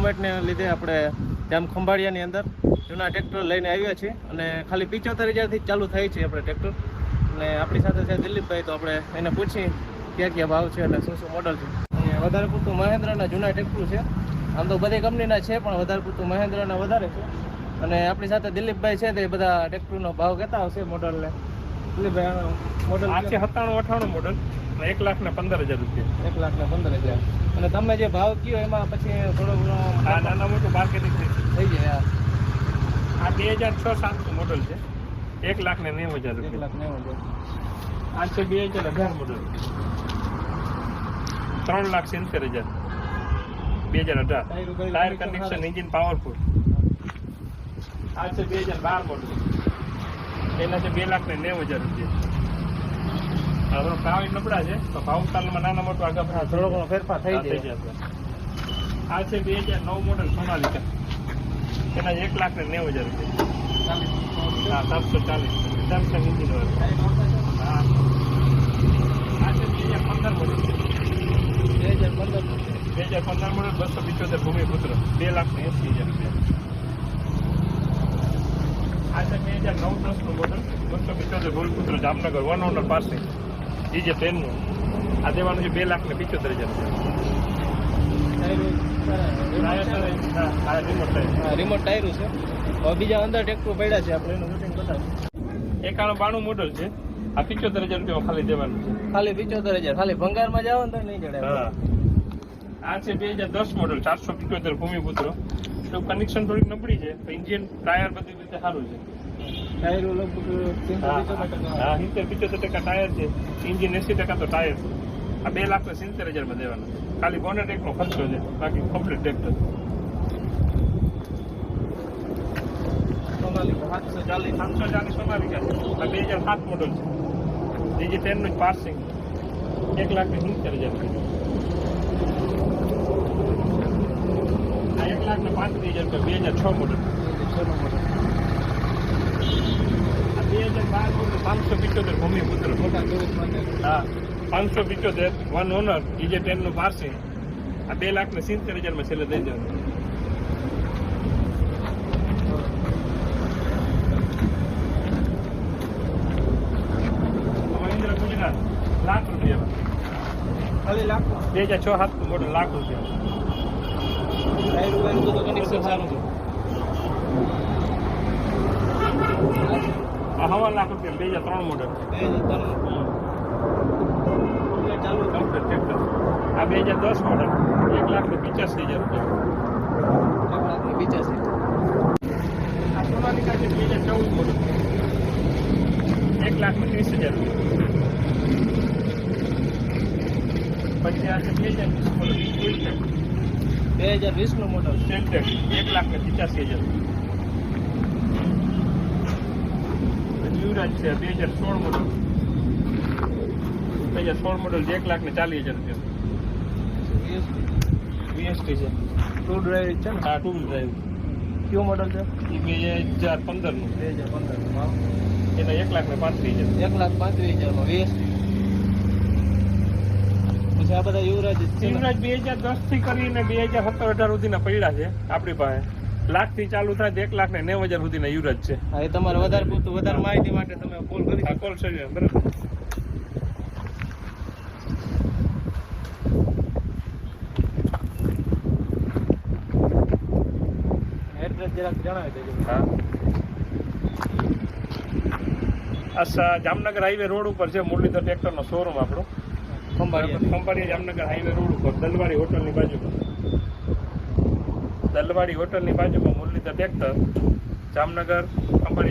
કોમેન્ટને લીધે આપણે જામ ખંભાળિયાની અંદર જૂના ટ્રેક્ટર લઈને આવ્યા છીએ અને ખાલી પિચોતેર હજારથી ચાલુ થાય છે આપણે ટ્રેક્ટર. અને આપણી સાથે છે દિલીપભાઈ, તો આપણે એને પૂછી ક્યાં ક્યાં ભાવ છે અને શું શું મોડલ છે. અને વધારે પૂરતું મહેન્દ્રના જૂના ટ્રેક્ટર છે. આમ તો બધી કંપનીના છે, પણ વધારે પૂરતું મહેન્દ્રના વધારે છે. અને આપણી સાથે દિલીપભાઈ છે, તે બધા ટ્રેક્ટરનો ભાવ કહેતા આવશે મોડલને મોડલ આ સત્તાણું અઠાણું મોડલ એક લાખ ને પંદર હજાર રૂપિયા. એક લાખ ને પંદર હજાર. અને તમે જે ભાવ કયો એમાં પછી થોડો ઘણો નાના મોટું માર્કેટિંગ થઈ જાય આ બે હજાર છ સાતનું મોડલ છે. એક લાખ ને નેવું હજાર એક લાખ નેવું હજાર. આ છે બે હજાર અઢાર મોડલ ત્રણ લાખ સિત્તેર હજાર. બે હજાર અઢાર. ટાયર કન્ડિશન એન્જિન પાવરફુલ આ છે બે હજાર બાર મોડલ એના છે બે લાખ ને નેવું હજાર રૂપિયા હવે ભાવ નબળા છે તો ભાવ તાલમાં નાના મોટો આગળ થોડો ઘણો ફેરફાર થઈ જશે. આ છે બે હજાર નવ મોડલ સોનાલિકા. એના એક લાખ ને નેવું હજાર રૂપિયા હા સાતસો ચાલીસ. સેમસંગ ઇન્જિન હા. આ છે બે હજાર પંદર મોડલ. બે હજાર પંદર બે હજાર પંદર મોડલ બસો પિત્યોતેર ભૂમિપુત્ર બે લાખ ને એસી હજાર રૂપિયા. આ છે બે હજાર નવ દસનું મોડલ બસો પિચોતેર ભૂલપુત્ર જામનગર વન ઓનર પાસે. એ જે ટ્રેનનું આ દેવાનું છે બે લાખ ને પિત્યોતેર હજાર રિમોટ ટાયર. છે. બીજા અંદર ટ્રેક્ટર પડ્યા છે આપણે. એનું રૂટિંગ બતાવીએ એકાણું બાણું મોડલ છે. આ પિત્યોતેર હજાર રૂપિયા ખાલી દેવાનું છે. ખાલી પિત્યોતેર હજાર. ખાલી ભંગારમાં જાઓ ને તો નહીં જડે હા. આ છે બે હજાર દસ મોડલ ચારસો પિત્યોતેર ભૂમિપુત્ર. તો કનેક્શન થોડીક નબળી છે ઇન્જિન ટાયર બધી રીતે સારું છે. ટાયર લગભગ હા સિત્તેર પિત્તેર ટકા ટાયર છે. ઇન્જિન એસી ટકા તો ટાયર છે. આ બે લાખ સિત્તેર હજારમાં દેવાના ખાલી બોનેટ એકનો ખર્ચો છે. બાકી કમ્પ્લીટ ટ્રેક્ટર સાતસો ચાલીસ. સાતસો ચાલીસ છે આ બે હજાર સાત મોડલ છે. ટેનનું જ પાર્સિંગ એક લાખ સિત્તેર હજાર આ એક લાખ ને પાંત્રીસ હજાર રૂપિયા બે હજાર છ મોડલ છનો મોડલ આ બે હજાર બાર મોડલ પાંચસો પિચોતેર ભૂમિપુત્ર હા પાંચસો પિચોતેર વન ઓનર ડીજે ટેનનું પાર્સિંગ આ બે લાખ ને સિત્તેર હજારમાં છેલ્લે દઈ જવાનું. લાખ રૂપિયા. બે હજાર છ સાત મોડલ લાખ રૂપિયા. ટાયરું વાયરું તો કનેક્શન સારું છે. આ હવા લાખ રૂપિયા બે હજાર ત્રણ મોડલ બે હજાર ત્રણ ચાલુ કમ્પ્લીટ ટ્રેક્ટર આ બે હજાર દસ મોડલ એક લાખ ને હજાર રૂપિયા એક લાખ ને પચાસી આ સોનાલિકા છે બે હજાર ચૌદ મોડલ એક લાખ ને ત્રીસ હજાર. રૂપિયા પછી આ છે બે હજાર વીસ મોડલ બે હજાર વીસનું મોડલ સેન્ટેડ એક લાખ ને પચાસી હજાર. યુવરાજ છે બે હજાર સોળ મોડલ બે હજાર સોળ મોડલ એક લાખ ને ચાલીસ હજાર રૂપિયા. વીએસટી છે. ટુ ડ્રાઈવ છે ને? આ ટુ ડ્રાઈવ કયો મોડલ છે? એ બે હજાર પંદરનું. બે હજાર પંદર ભાવ એના એક લાખ ને પાંત્રીસ હજાર. એક લાખ પાંત્રીસ હજારમાં વીસ આ બધા યુવરાજ યુવરાજ બે હજાર દસથી કરીને બે હજાર સત્તર અઢાર સુધીના પડ્યા છે આપણી પાસે. લાખથી ચાલુ થાય તો એક લાખ ને નેવું હજાર સુધીના યુવરાજ છે. હા એ તમારે વધારે પૂરતું વધારે માહિતી માટે તમે કોલ કરી કોલ છે બરાબર. એડ્રેસ જરાક જણાવી દેજો. હા. આ જામનગર હાઈવે રોડ ઉપર છે મુરલીધર ટ્રેક્ટર નો શોરૂમ આપણો. ખંભાળિયા. ખંભાળિયા જામનગર હાઈવે રોડ ઉપર, દલવાડી હોટલની બાજુમાં. દલવાડી હોટલની બાજુમાં મુરલીધર ટ્રેક્ટર જામનગર, ખંભાળિયા